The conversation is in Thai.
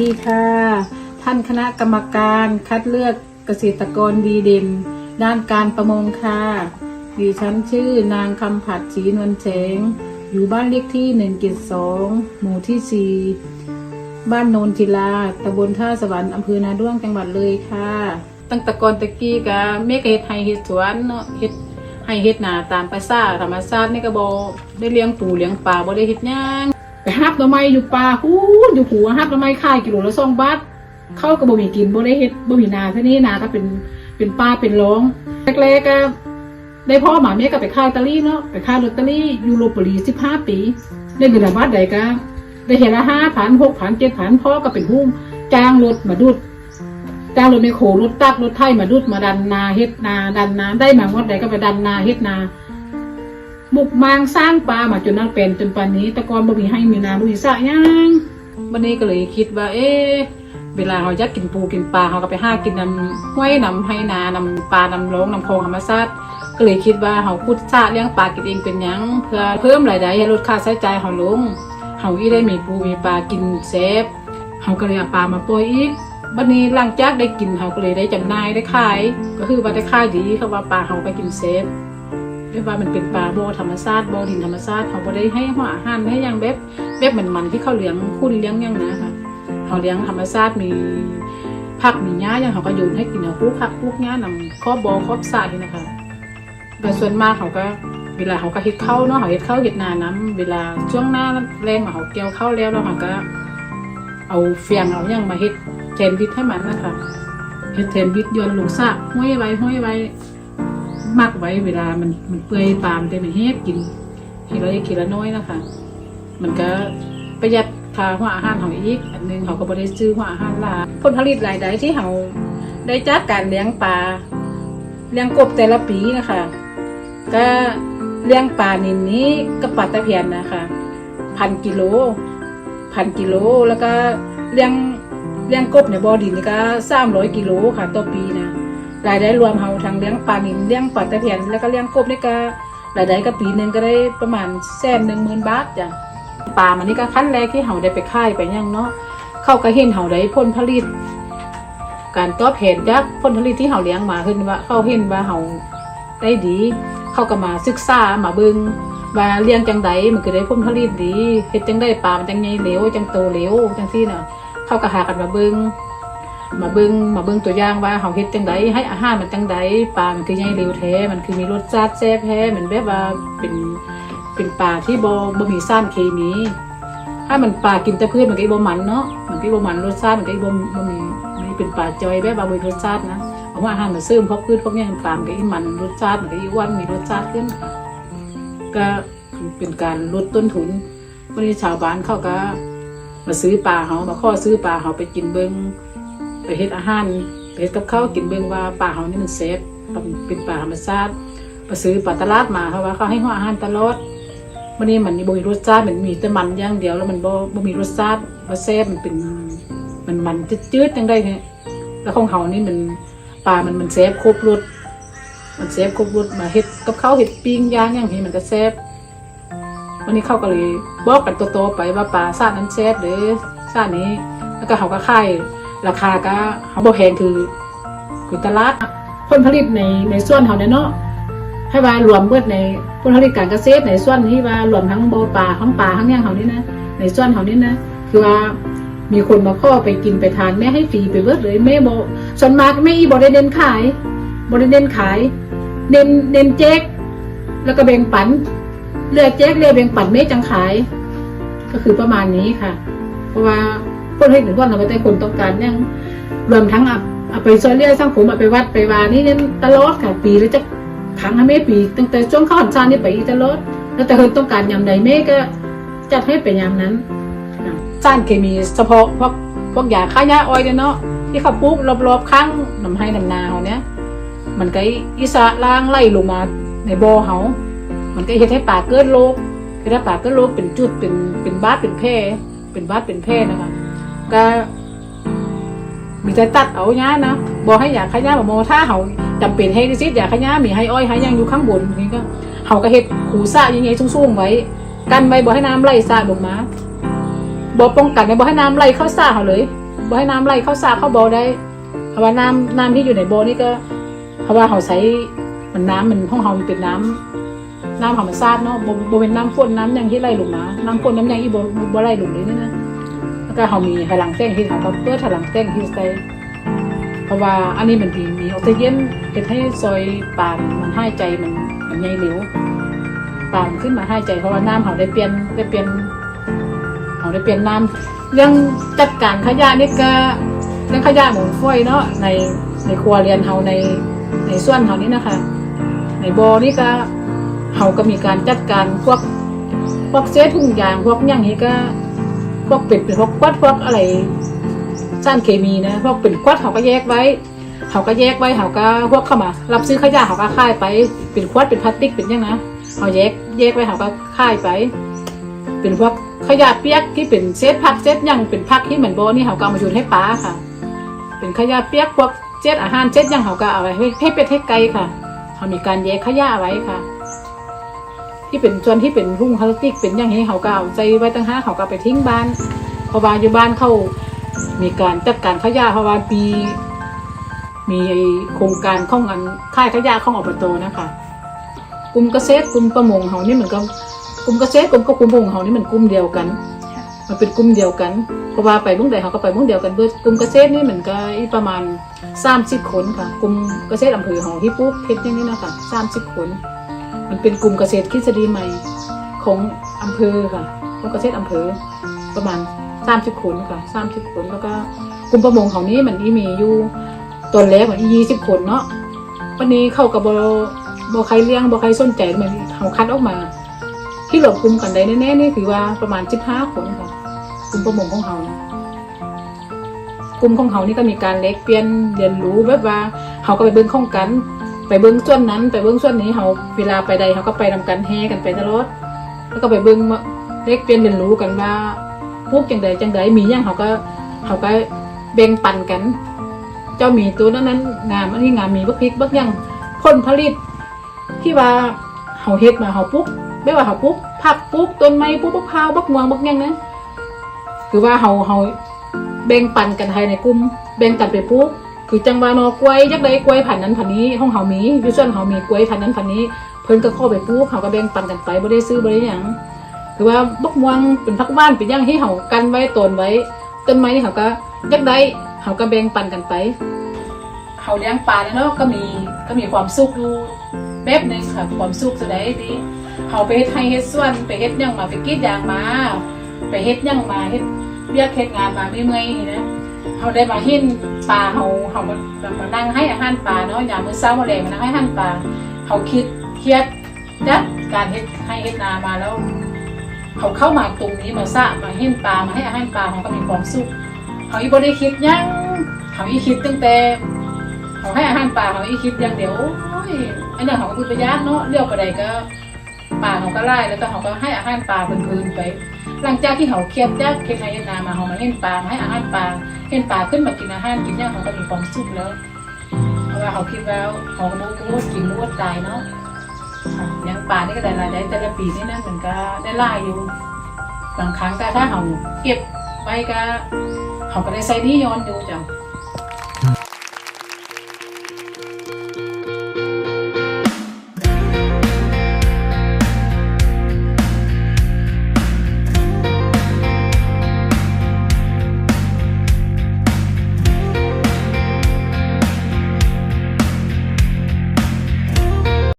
ดีค่ะ ท่านคณะกรรมการคัดเลือกเกษตรกรดีเด่น ด้านการประมงค่ะดิฉันชื่อนางคำผัดศรีนวลแฉงอยู่บ้านเลขที่หนึ่งเกตสองหมู่ที่สี่บ้านโนนทิลาตำบลท่าสวรรค์อำเภอนาด้วงจังหวัดเลยค่ะ ตั้งแต่ก่อนตะกี้กะเมกเฮ็ดไห้เฮ็ดสวนเนาะเฮ็ดให้เฮ็ดนาตามภาษาธรรมชาตินี่ก็บ่ได้เลี้ยงปูเลี้ยงปลาบ่ได้เฮ็ดหยัง ไปฮับหน่อไม้อยู่ป่าหูอยู่หัวฮับหน่อไม้ขายกิโลละสองบาทเข้าก็บ่มีกินบ่ได้เฮ็ดบ่มีนาเท่านี้นาก็เป็นเป็นป้าเป็นร้องแรกๆก็ได้พ่อหมาแม่ก็ไปขายลอตเตอรี่เนาะไปขายลอตเตอรี่อยู่ลพบุรี15ปีได้เงินละบาทใดก็ได้เห็นละ5,000 6,000 7,000พ่อก็เป็นหุ้มจ้างรถมาดูดจ้างรถไมโครรถตักรถไถมาดูดมาดันนาเฮ็ดนา ดันนาได้มาหมดใดก็ไปดันนาเฮ็ดนา บุกมางสร้างปลามาจนนั่นเป็นจนป่านนี้ต่ก่อนบ่มีให้มีนาบ่มีสระยังวันนี้ก็เลยคิดว่า เอ๊ะเวลาเราอยากกินปูกินปลาเราก็ไปหากินน้ำห้วยน้ำให้นานำปลาน้ำร้งน้ำคลองธรรมชาติก็เลยคิดว่าเราพุดสระเลี้ยงปลากินเองเป็นหยังเพื่อเพิ่มรายได้ให้ลดค่าใช้จ่ายเราลงเราอีได้มีปูมีปลากินเซฟเราก็เลยเอาปลามาปล่อยอีกวันนี้หลังจากได้กินเราก็เลยได้จำหน่ายได้ขาย ก็คือว่าได้ขายดีเขาว่าปลาเราไปกินเซฟ ไม่ว่ามันเป็นปลาบ่อธรรมชาติบ่อดินธรรมชาติเขาบ่ได้ให้หัวอาหารให้อย่างแบบแบบมันมันๆที่เขาเลี้ยงคุณเลี้ยงย่างนะค่ะเขาเลี้ยงธรรมชาติมีผักมีหญ้าอย่างเขาก็โยนให้กินเอาพวกผักพวกหญ้านำครอบบอครอบสระนี่นะคะแต่ส่วนมากเขาก็เวลาเขาก็เฮ็ดข้าวเนาะเขาเฮ็ดข้าวเฮ็ดนาน้ำเวลาช่วงหน้าแรงมาเขาเกี่ยวข้าวแล้วแล้วเขาก็เอาเฟียงเอาอย่างมาเฮ็ดแทนวิทให้มันนะคะเฮ็ดแทนวิทยนลงสระห้อยไว้ห้อยไว้ มักไว้เวลามันมันเปื่อยปามนจะไม่แห้กินทีละเล็กทีละน้อยนะคะมันก็ประหยัดค่าหัวอาหารของอีก อันหนึงเขาก็บ่ได้ซื้อหัวอาหารหลาผลผลิตรายได้ที่เขาได้จากการเลี้ยงปลาเลี้ยงกบแต่ละปีนะคะ ก็เลี้ยงปลานินนี้ก็ปลาตะเพียนนะคะพันกิโลพันกิโลแล้วก็เลี้ยงเลี้ยงกบในบ่อดินนี่ก็สามร้อยกิโลค่ะต่อปีนะ รายได้รวมเฮาทั้งเลี้ยงปลานิลเลี้ยงปลาตะเพียนแล้วก็เลี้ยงกบนี่ก็รายได้ก็ปีหนึงก็ได้ประมาณแสนหนึ่งหมื่นบาทจ้ะปลามันนี่ก็ขั้นแรกที่เฮาได้ไปค่ายไปยังเนาะเขาก็เห็นเฮาได้ผลผลิต การตอบเห็นจากผลผลิตที่เฮาเลี้ยงมาขึ้นว่าเขาเห็นว่าเฮาได้ดี เขาก็มาศึกษามาเบิ่งว่าเลี้ยงจังใดมันก็ได้ผลผลิตดีเฮ็ดจังได้ปลามันจังใหญ่เหลวจังโตเหลวจังซี่น่ะ เขาก็หากันมาเบิ่ง มาเบิงมาเบิงตัวอย่างว่าเฮาเฮ็ดจังไดให้อาหารมันจังไดปลามันคือใหญ่เร็วแท้มันคือมีรสชาติแซ่บแท้เหมือนแบบว่าเป็นเป็นปลาที่บ่บ่มีสารเคมี ถ้ามันปลากินแต่พืชมันก็อีบ่มันเนาะมันก็อีบ่มันรสชาติมันก็อีบ่บ่มีมันเป็นปลาจอยแบบว่าบ่มีรสชาตินะเอาว่าอาหารมาเสริมพวกพืชพวกนี้ยปลามันก็อีมันรสชาติมันก็อีอ้วนมีรสชาติขึ้นก็คือเป็นการลดต้นทุนวันนี้ชาวบ้านเขาก็มาซื้อปลาเขามาขอซื้อปลาเขาไปกินเบิ่ง ไปเฮ็ดอาหารไปเฮ็ดกับข้าวกินเบิ่งว่าปลาเฮานี่มันแซ่บเป็นปลาธรรมชาติไปซื้อปลาตลาดมาเขาะว่าเขาให้หัวอาหารตลอดวันนี้มันบ่มีรสชาติมันมีแต่มันอย่างเดียวแล้วมันบ่บ่มีรสชาติบ่แซ่บมันเป็นมันมันจืดๆจังได๋เนี่ยแล้วของเฮานี่มันปลามันมันแซ่บครบรสมันแซ่บครบรสมาเฮ็ดกับข้าวเฮ็ดปิ้งย่างอย่างนี้มันก็แซ่บวันนี้เขาก็เลยบอกกันโตๆไปว่าปลาชาตินั้นแซ่บหรือชาตินี้ แล้วก็เขาก็ขาย ราคาก็เขาบอกแพงคือคือตลาดผลผลิตในในส่วนเขาเนี่ยเนาะให้ว่ารวมเบิดในผลผลิตการเกษตรในส่วนที่ว่ารวมทั้งโบปลาทั้งปลาทั้งย่างเขานี่นะในส่วนเขานี่นะคือว่ามีคนมาข้อไปกินไปทานแม่ให้ฟรีไปเบิดเลยแม่โบส่วนมากแม่อีบ่ได้เน้นขายบ่ได้เน้นขายเน้นเน้นแจกแล้วก็แบ่งปันเลือกแจกเลือกแบ่งปันแม่จังขาย ก็คือประมาณนี้ค่ะ เพราะว่า คนให้ถึงว่าเราก็ได้คนต้องการยังรวมทั้งเอาไปซอยเรียสร้างผมเอาไปวัดไปวานี่เน้นตลอดค่ะปีแล้วจะครั้งให้แม่ปีตั้งแต่ช่วงเข้าหันซานนี่ไปอีตลอดแล้วแต่คนต้องการยามใดแม่ก็จัดให้ไปยามนั้นสารเคมีเฉพาะพวกพวกยาฆ่าหญ้าอ้อยเนาะที่เขาปลูกรอบๆข้างนำให้นำนาเขาเนี่ยมันก็อิสระล่างไล่ลงมาในบ่อเขามันก็เฮ็ดให้ปลาเกิดโรคเฮ็ดให้ปลาเกิดโรคเป็นจุดเป็นเป็นบาดเป็นแผลเป็นบาดเป็นแพร่นะคะ ก็มีแต่ตัดเอาเนี้ยนะบอกให้อยากขย้าบอกโมถ้าเขาจำเป็นให้ดิซิอยากขย้ามีให้อ้อยให้ยังอยู่ข้างบนนี่ก็เขาก็เฮ็ดขูสะยังไงสูงๆไว้ กันไว้บอกให้น้ำไหลสะลงมาบอกป้องกันไว้บอกให้น้ำไหลเข้าสะเขาเลยบ่ให้น้ำไหลเข้าสระเข้าบ่อได้เพราะว่าน้ำน้ำที่อยู่ในบ่อนี่ก็ เพราะว่าเขาใช้มันน้ำมันห้องเฮามันเป็นน้ำน้ำธรรมชาติเนาะบ่บ่เป็นน้ำฝนน้ำหยังที่ไหลลงมา น้ำฝนน้ำหยังอีบ่บ่ไหลลงเลยนี่นะ ก็เขามีพลังแจ้งที่เขาก็เปิดพลังแจ้งที่ใส่เพราะว่าอันนี้มันมีมีออกซิเจนเป็นให้ซอยปานมันหายใจมันมันใหญ่เหลวปานขึ้นมาหายใจ เพราะว่าน้ำเขาได้เปลี่ยนได้เปลี่ยนเขาได้เปลี่ยนน้ำเรื่องจัดการขยะนี่ก็เรื่องขยะหมูลฝอยเนาะในในครัวเรือนเฮาในในส่วนเขานี้นะคะ ในบอนี่ก็เขาก็มีการจัดการพวกพวกเศษถุงยางพวกหยังนี้ก็ พวกเป็นเป็นพวกควัดพวกอะไรสารเคมีนะพวกเป็นควัดเขาก็แยกไว้เขาก็แยกไว้เขาก็พวกเข้ามา รับซื้อขยะเขาก็ค่ายไป เป็นควัดเป็นพลาสติกเป็นยังนะเขาแยกแยกไว้เขาก็ค่ายไป เป็นพวกขยะเปียกที่เป็นเศษผักเศษยังเป็นผักที่เหมือนโบนี่เขาก็เอามาโยนให้ปลาค่ะ เป็นขยะเปียกพวกเศษอาหารเศษยังเขาก็เอาไว้ให้เป็ดให้ไก่ค่ะเขามีการแยกขยะไว้ค่ะ ที่เป็นส่วนที่เป็นรุ่งพลาสติกเป็นอย่างนี้เขาก็เอาใจไว้ตั้งห้าเขาก็เอาไปทิ้งบ้านเพราะว่าอยู่บ้านเขามีการจัดการขยะเพราะว่าปีมีโครงการข้องอันค่ายขยะข้องอบตนะคะกลุ่มเกษตรกลุ่มประมงเขานี่เหมือนกับกลุ่มเกษตรกลุ่มกับกลุ่มประมงเขานี่เหมือนกลุ่มเดียวกัน มันเป็นกลุ่มเดียวกันเพราะว่าไปมุ่งใดเขาก็ไปมุ่งเดียวกันเบิดกลุ่มเกษตรนี่เหมือนกับประมาณสามสิบคนค่ะกลุ่มเกษตรอำเภอของที่ปลูกเพชรอย่นี้นะคะสามสิบคน มันเป็นกลุ่มเกษตรทฤษฎีใหม่ของอำเภอค่ะของเกษตรอำเภอประมาณสามสิบคนค่ะสามสิบคนแล้วก็กลุ่มประมงของนี้มันอีมีอยู่ตอนแรกมันยี่สิบคนเนาะวันนี้เข้ากับบอบใครเลี้ยงบใครส้นใจมันเขาคัดออกมา ที่รวมกลุ่มกันได้แน่ๆนี่คือว่าประมาณสิบห้าคนค่ะกลุ่มประมงของเขานะกลุ่มของเขานี่ก็มีการเล็กเปลี่ยนเรียนรู้แบบว่าเขาก็ไปเบิ้งข้องกัน ไปเบิ้งส่วนนั้นไปเบิ้งส่วนนี้เขาเวลาไปใดเขาก็ไปนำกันแห่กันไปตลอดแล้วก็ไปเบิ้งเล็กเปลี่ยนเรียนรู้กันว่าพวกจังใดจังใดมีอย่างเขาก็เขาก็แบ่งปันกัน เจ้ามีตัวนั้นนั้นงามอันนี้งามมีบักพริกบักยังผลผลิต ที่ว่าเขาเฮ็ดมาเขาปุ๊บไม่ว่าเขาปุ๊บผักปุ๊บต้นไม้ปุ๊บบักพร้าวบักม่วงบักยังนะคือว่าเขาเขาแบ่งปันกันภายในกลุ่มแบ่งกันไปปลูก คือจังหวะนอกล้วยยักษ์ใดกล้วยพันนั้นพันนี้ห้องเขามีอยู่ส่วนเขามีกล้วยพันนั้นพันนี้เพิ่นก็ข้าไปปลูกเขาก็แบ่งปันกันไปบ่ได้ซื้อบ่ได้หยังคือว่าบกม่วงเป็นพักบ้านเป็นย่างที่เขากันไว้ตนไว้ ต้นไม้นี่เขาก็ยักษ์ใดเขาก็แบ่งปันกันไปเขาเลี้ยงปลาเนาะก็มีก็มีความสุขอยู่แบบหนึงค่ะความสุขสุดใดดีเขาไปเฮ็ดให้เฮ็ดส่วนไปเฮ็ดหยังมาไปกรีดยางมา ไปเฮ็ดหยังมาเฮ็ดเรียกเฮ็ดงานมาเมื่อยๆนี่นะ เขาได้มาเห็นปลาเขาเขามาแบบมานั่งให้อาหารปลาเนาะยามมื้อเช้ามื้อแลงมานั่งให้อาหารปลาเขาคิดเครียดจัดการเฮ็ดให้เฮ็ดนามาแล้ว เขาเข้ามาตรงนี้มาสระมาเห็นปลามาให้อาหารปลาเขาก็มีความสุขเขาอีบ่ได้คิดยังเขาอีคิดตั้งแต่เขาให้อาหารปลาเขาอีคิดอย่างเดียวอันนั้นเขาก็คือประยัดเนาะเลี้ยวไปใดก็ปลาเขาก็ไล่แล้วก็เขาก็ให้อาหารปลาเป็นคืนไป หลังจากที่เขาเครียดจากเครียดในนามาเขามาเล่นปลาให้อาหารปลาเล่นปลาขึ้นมากินอาหารกินย่างเขาก็มีความสุขแล้วเพราะว่าเขาคิดแล้วเขาก็รู้ว่ากินรู้ว่าตายเนาะค่างปลานี่ก็ได้รายได้แต่ละปีนี่นั่นเหมือนก็ได้ล่ายอยู่บางครั้งก็ถ้าเขาเก็บไว้ก็เขาก็ได้ใส่นี่ย้อนอยู่จ้ะ